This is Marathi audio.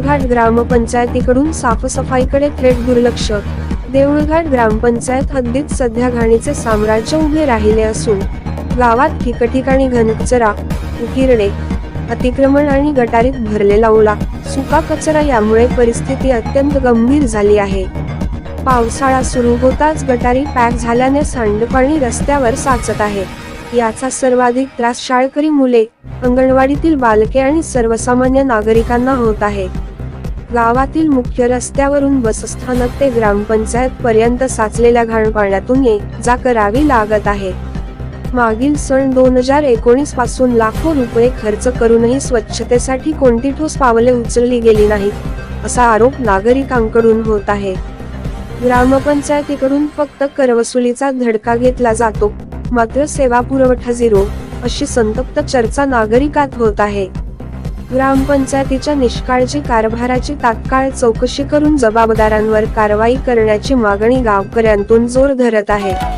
ग्रामपंचायतीकडून साफसफाईकडे थेट दुर्लक्ष. देऊळघाट ग्रामपंचायत हद्दीत सध्या घाणीचे साम्राज्य उभे राहिले असून गावात ठिकठिकाणी घनकचरा उकिरडे अतिक्रमण आणि गटारीत भरलेला ओला सुका कचरा यामुळे परिस्थिती अत्यंत गंभीर झाली आहे. पावसाळा सुरू होताच गटारी पॅक झाल्याने सांडपाणी रस्त्यावर साचत आहे. याचा सर्वाधिक त्रास शाळकरी मुले अंगणवाडीतील बालके आणि सर्वसामान्य नागरिकांना होत आहे. गावातील मुख्य रस्त्यावरून बसस्थानक ते ग्रामपंचायत पर्यंत साचलेल्या घाण पाण्यातून ये जा करावी लागत आहे. मागील सन दोन हजार एकोणीसपासून लाखो रुपये खर्च करूनही स्वच्छतेसाठी कोणती ठोस पावले उचलली गेली नाहीत असा आरोप नागरिकांकडून होत आहे. ग्रामपंचायतीकडून फक्त करवसुलीचा धडका घेतला जातो मात्र सेवा पुरवठा झिरो अशी संतप्त चर्चा नागरिकात होत आहे. ग्रामपंचायतीच्या निष्काळजी कारभाराची तात्काळ चौकशी करून जबाबदारांवर कारवाई करण्याची मागणी गावकऱ्यांतून जोर धरत आहे.